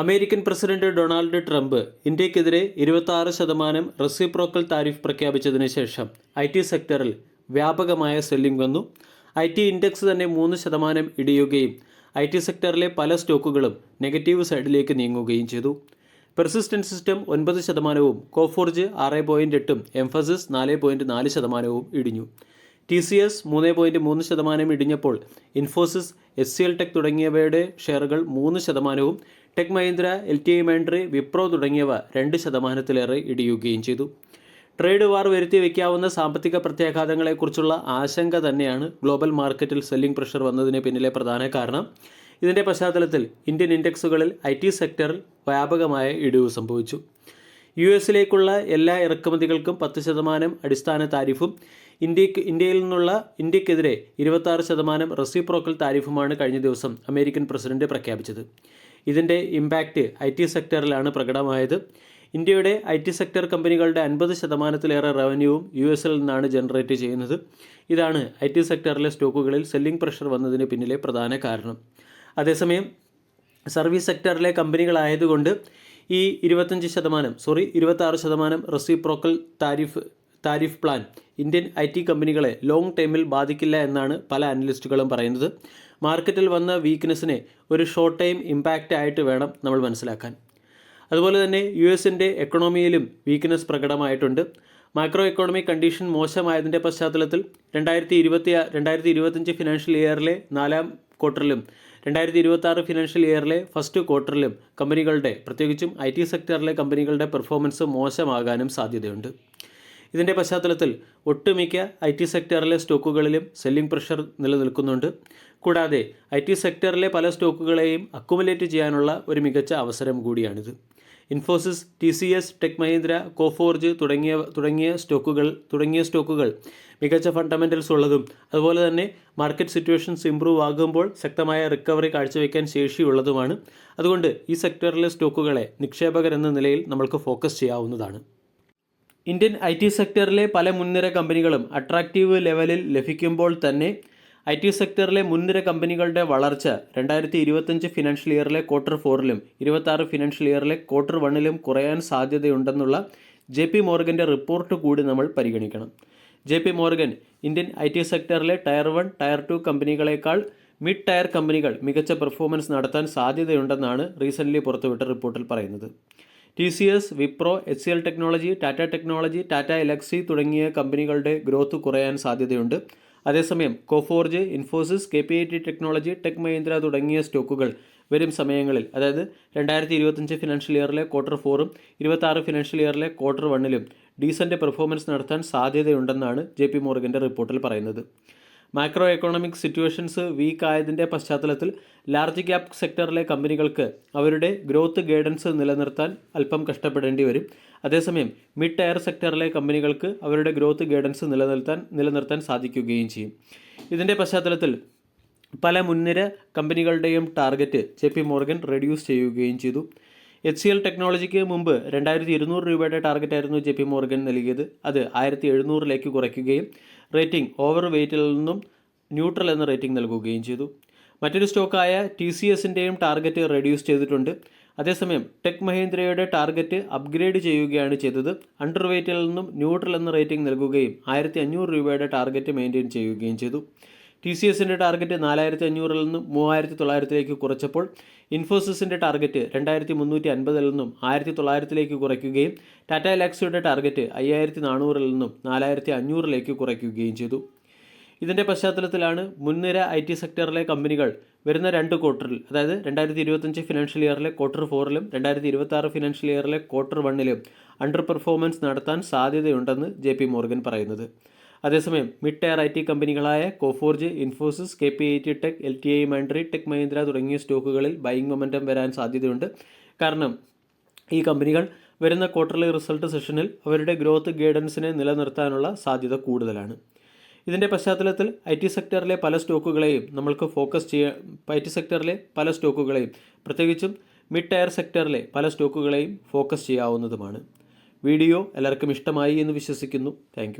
American president Donald Trump ഇന്ത്യക്കെതിരെ ഇരുപത്തി ശതമാനം റെസിപ്രോക്കൽ താരിഫ് പ്രഖ്യാപിച്ചതിന് ശേഷം ഐ ടി സെക്ടറിൽ വ്യാപകമായ സെല്ലിംഗ് വന്നു. ഐ ടി ഇൻഡെക്സ് തന്നെ മൂന്ന് ശതമാനം ഇടിയുകയും ഐ ടി സെക്ടറിലെ പല സ്റ്റോക്കുകളും നെഗറ്റീവ് സൈഡിലേക്ക് നീങ്ങുകയും ചെയ്തു. പെർസിസ്റ്റൻസ് സിസ്റ്റം ഒൻപത് ശതമാനവും കോഫോർജ് ആറ് പോയിന്റ് എട്ടും എംഫസിസ് നാല് പോയിന്റ് നാല് ശതമാനവും ഇടിഞ്ഞു. ടി സി എസ് മൂന്ന് പോയിന്റ് മൂന്ന് ശതമാനം ഇടിഞ്ഞപ്പോൾ Infosys S C L tech തുടങ്ങിയവയുടെ ഷെയറുകൾ മൂന്ന് ശതമാനവും tech Mahindra L T I Mindtree Wipro തുടങ്ങിയവ രണ്ട് ശതമാനത്തിലേറെ ഇടിയുകയും ചെയ്തു. ട്രേഡ് വാർ വരുത്തി വയ്ക്കാവുന്ന സാമ്പത്തിക പ്രത്യാഘാതങ്ങളെക്കുറിച്ചുള്ള ആശങ്ക തന്നെയാണ് ഗ്ലോബൽ മാർക്കറ്റിൽ സെല്ലിംഗ് പ്രഷർ വന്നതിന് പിന്നിലെ പ്രധാന കാരണം. ഇതിന്റെ പശ്ചാത്തലത്തിൽ ഇന്ത്യൻ ഇൻഡെക്സുകളിൽ ഐ ടി സെക്ടറിൽ വ്യാപകമായ ഇടിവ് സംഭവിച്ചു. യു എസിലേക്കുള്ള എല്ലാ ഇറക്കുമതികൾക്കും പത്ത് ശതമാനം അടിസ്ഥാന താരിഫും ഇന്ത്യയ്ക്ക് ഇന്ത്യയിൽ നിന്നുള്ള ഇന്ത്യക്കെതിരെ ഇരുപത്താറ് ശതമാനം റെസിപ്രോക്കൽ താരിഫുമാണ് കഴിഞ്ഞ ദിവസം അമേരിക്കൻ പ്രസിഡന്റ് പ്രഖ്യാപിച്ചത്. ഇതിന്റെ ഇമ്പാക്റ്റ് ഐ ടി സെക്ടറിലാണ് പ്രകടമായത്. ഇന്ത്യയുടെ ഐ ടി സെക്ടർ കമ്പനികളുടെ അൻപത് ശതമാനത്തിലേറെ റവന്യൂവും യു എസിൽ നിന്നാണ് ജനറേറ്റ് ചെയ്യുന്നത്. ഇതാണ് ഐ ടി സെക്ടറിലെ സ്റ്റോക്കുകളിൽ സെല്ലിംഗ് പ്രഷർ വന്നതിന് പിന്നിലെ പ്രധാന കാരണം. അതേസമയം സർവീസ് സെക്ടറിലെ കമ്പനികളായതുകൊണ്ട് ഈ ഇരുപത്തഞ്ച് ശതമാനം സോറി ഇരുപത്താറ് ശതമാനം reciprocal tariff tariff plan Indian I T കമ്പനികളെ ലോങ് ടൈമിൽ ബാധിക്കില്ല എന്നാണ് പല അനലിസ്റ്റുകളും പറയുന്നത്. മാർക്കറ്റിൽ വന്ന വീക്ക്നെസ്സിനെ ഒരു ഷോർട്ട് ടൈം ഇമ്പാക്റ്റ് ആയിട്ട് വേണം നമ്മൾ മനസ്സിലാക്കാൻ. അതുപോലെ തന്നെ യു എസിന്റെ എക്കണോമിയിലും വീക്ക്നെസ് പ്രകടമായിട്ടുണ്ട്. മൈക്രോ എക്കോണമിക് കണ്ടീഷൻ മോശമായതിന്റെ പശ്ചാത്തലത്തിൽ രണ്ടായിരത്തി ഇരുപത്തി രണ്ടായിരത്തി ഇരുപത്തഞ്ച് ഫിനാൻഷ്യൽ ഇയറിലെ നാലാം ക്വാർട്ടറിലും രണ്ടായിരത്തി ഇരുപത്തി ഫിനാൻഷ്യൽ ഇയറിലെ ഫസ്റ്റ് ക്വാർട്ടറിലും കമ്പനികളുടെ പ്രത്യേകിച്ചും ഐ ടി സെക്ടറിലെ കമ്പനികളുടെ പെർഫോമൻസ് മോശമാകാനും സാധ്യതയുണ്ട്. ഇതിന്റെ പശ്ചാത്തലത്തിൽ ഒട്ടുമിക്ക ഐ ടി സെക്ടറിലെ സ്റ്റോക്കുകളിലും സെല്ലിംഗ് പ്രഷർ നിലനിൽക്കുന്നുണ്ട്. കൂടാതെ ഐ ടി സെക്ടറിലെ പല സ്റ്റോക്കുകളെയും അക്കുമുലേറ്റ് ചെയ്യാനുള്ള ഒരു മികച്ച അവസരം കൂടിയാണിത്. Infosys T C S tech Mahindra Coforge തുടങ്ങിയ തുടങ്ങിയ സ്റ്റോക്കുകൾ തുടങ്ങിയ സ്റ്റോക്കുകൾ മികച്ച ഫണ്ടമെന്റൽസ് ഉള്ളതും അതുപോലെ തന്നെ മാർക്കറ്റ് സിറ്റുവേഷൻസ് ഇംപ്രൂവ് ആകുമ്പോൾ ശക്തമായ റിക്കവറി കാഴ്ചവെക്കാൻ ശേഷിയുള്ളതുമാണ്. അതുകൊണ്ട് ഈ സെക്ടറിലെ സ്റ്റോക്കുകളെ നിക്ഷേപകർ എന്ന നിലയിൽ നമ്മൾക്ക് ഫോക്കസ് ചെയ്യാവുന്നതാണ്. ഇന്ത്യൻ ഐ ടി സെക്ടറിലെ പല മുൻനിര കമ്പനികളും അട്രാക്റ്റീവ് ലെവലിൽ ലഭിക്കുമ്പോൾ തന്നെ ഐ ടി സെക്ടറിലെ മുൻനിര കമ്പനികളുടെ വളർച്ച രണ്ടായിരത്തി ഇരുപത്തഞ്ച് ഫിനാൻഷ്യൽ ഇയറിലെ ക്വാർട്ടർ ഫോറിലും ഇരുപത്താറ് ഫിനാൻഷ്യൽ ഇയറിലെ ക്വാർട്ടർ വണ്ണിലും കുറയാൻ സാധ്യതയുണ്ടെന്നുള്ള ജെ പി മോർഗന്റെ റിപ്പോർട്ട് കൂടി നമ്മൾ പരിഗണിക്കണം. J P Morgan Indian I T സെക്ടറിലെ tier one tier two കമ്പനികളെക്കാൾ മിഡ് ടയർ കമ്പനികൾ മികച്ച പെർഫോമൻസ് നടത്താൻ സാധ്യതയുണ്ടെന്നാണ് റീസെന്റ്ലി പുറത്തുവിട്ട റിപ്പോർട്ടിൽ പറയുന്നത്. T C S Wipro H C L technology Tata technology Tata Elxsi തുടങ്ങിയ കമ്പനികളുടെ ഗ്രോത്ത് കുറയാൻ സാധ്യതയുണ്ട്. അതേസമയം Coforge Infosys K P I T technology tech Mahindra തുടങ്ങിയ സ്റ്റോക്കുകൾ വരും സമയങ്ങളിൽ അതായത് രണ്ടായിരത്തി ഇരുപത്തഞ്ച് ഫിനാൻഷ്യൽ ഇയറിലെ ക്വാർട്ടർ ഫോറും ഇരുപത്താറ് ഫിനാൻഷ്യൽ ഇയറിലെ ക്വാർട്ടർ വണ്ണിലും ഡീസന്റ് പെർഫോമൻസ് നടത്താൻ സാധ്യതയുണ്ടെന്നാണ് ജെ പി മോർഗന്റെ റിപ്പോർട്ടിൽ പറയുന്നത്. മാക്രോ എക്കണോമിക് സിറ്റുവേഷൻസ് വീക്ക് ആയതിന്റെ പശ്ചാത്തലത്തിൽ ലാർജ് ക്യാപ് സെക്ടറിലെ കമ്പനികൾക്ക് അവരുടെ ഗ്രോത്ത് ഗൈഡൻസ് നിലനിർത്താൻ അല്പം കഷ്ടപ്പെടേണ്ടി വരും. അതേസമയം മിഡ് ടയർ സെക്ടറിലെ കമ്പനികൾക്ക് അവരുടെ ഗ്രോത്ത് ഗൈഡൻസ് നിലനിർത്താൻ നിലനിർത്താൻ സാധിക്കുകയും ചെയ്യും. ഇതിന്റെ പശ്ചാത്തലത്തിൽ പല മുൻനിര കമ്പനികളുടെയും target J P Morgan reduce ചെയ്യുകയും ചെയ്തു. എച്ച് സി എൽ ടെക്നോളജിക്ക് മുമ്പ് രണ്ടായിരത്തി ഇരുന്നൂറ് രൂപയുടെ ടാർഗറ്റ് ആയിരുന്നു ജെ പി മോർഗൻ നൽകിയത്. അത് ആയിരത്തി എഴുന്നൂറിലേക്ക് കുറയ്ക്കുകയും റേറ്റിംഗ് ഓവർ വെയ്റ്റിൽ നിന്നും ന്യൂട്രൽ എന്ന റേറ്റിംഗ് നൽകുകയും ചെയ്തു. മറ്റൊരു സ്റ്റോക്കായ ടി സി എസിന്റെയും ടാർഗറ്റ് റെഡ്യൂസ് ചെയ്തിട്ടുണ്ട്. അതേസമയം ടെക് മഹീന്ദ്രയുടെ ടാർഗറ്റ് അപ്ഗ്രേഡ് ചെയ്യുകയാണ് ചെയ്തത്. അണ്ടർ വെയ്റ്റിൽ നിന്നും ന്യൂട്രൽ എന്ന റേറ്റിംഗ് നൽകുകയും ആയിരത്തി അഞ്ഞൂറ് രൂപയുടെ ടാർഗറ്റ് മെയിന്റെയിൻ ചെയ്യുകയും ചെയ്തു. ടി സി എസിന്റെ ടാർഗറ്റ് നാലായിരത്തി അഞ്ഞൂറിൽ നിന്നും മൂവായിരത്തി തൊള്ളായിരത്തിലേക്ക് കുറച്ചപ്പോൾ ഇൻഫോസിസിന്റെ ടാർഗറ്റ് രണ്ടായിരത്തി മുന്നൂറ്റി അൻപതിൽ നിന്നും ആയിരത്തി തൊള്ളായിരത്തിലേക്ക് കുറയ്ക്കുകയും ടാറ്റ ലാക്സിയുടെ ടാർഗറ്റ് അയ്യായിരത്തി നാനൂറിൽ നിന്നും നാലായിരത്തി അഞ്ഞൂറിലേക്ക് കുറയ്ക്കുകയും ചെയ്തു. ഇതിന്റെ പശ്ചാത്തലത്തിലാണ് മുൻനിര ഐ ടി സെക്ടറിലെ കമ്പനികൾ വരുന്ന രണ്ട് ക്വാർട്ടറിൽ അതായത് രണ്ടായിരത്തി ഇരുപത്തഞ്ച് ഫിനാൻഷ്യൽ ഇയറിലെ ക്വാർട്ടർ ഫോറിലും രണ്ടായിരത്തി ഇരുപത്തി ആറ് ഫിനാൻഷ്യൽ ഇയറിലെ ക്വാർട്ടർ വണ്ണിലും അണ്ടർ പെർഫോമൻസ് നടത്താൻ സാധ്യതയുണ്ടെന്ന് ജെ പി മോർഗൻ പറയുന്നത്. അതേസമയം mid tier I T കമ്പനികളായ Coforge Infosys K P I T tech L T I Mindtree tech Mahindra തുടങ്ങിയ സ്റ്റോക്കുകളിൽ ബൈയിങ് മൊമെന്റം വരാൻ സാധ്യതയുണ്ട്. കാരണം ഈ കമ്പനികൾ വരുന്ന ക്വാർട്ടർലി റിസൾട്ട് സെഷനിൽ അവരുടെ ഗ്രോത്ത് ഗൈഡൻസിനെ നിലനിർത്താനുള്ള സാധ്യത കൂടുതലാണ്. ഇതിന്റെ പശ്ചാത്തലത്തിൽ ഐ ടി സെക്ടറിലെ പല സ്റ്റോക്കുകളെയും നമ്മൾക്ക് ഫോക്കസ് ചെയ്യാൻ ഐ ടി സെക്ടറിലെ പല സ്റ്റോക്കുകളെയും പ്രത്യേകിച്ചും മിഡ് ടയർ സെക്ടറിലെ പല സ്റ്റോക്കുകളെയും ഫോക്കസ് ചെയ്യാവുന്നതുമാണ്. വീഡിയോ എല്ലാവർക്കും ഇഷ്ടമായി എന്ന് വിശ്വസിക്കുന്നു. താങ്ക്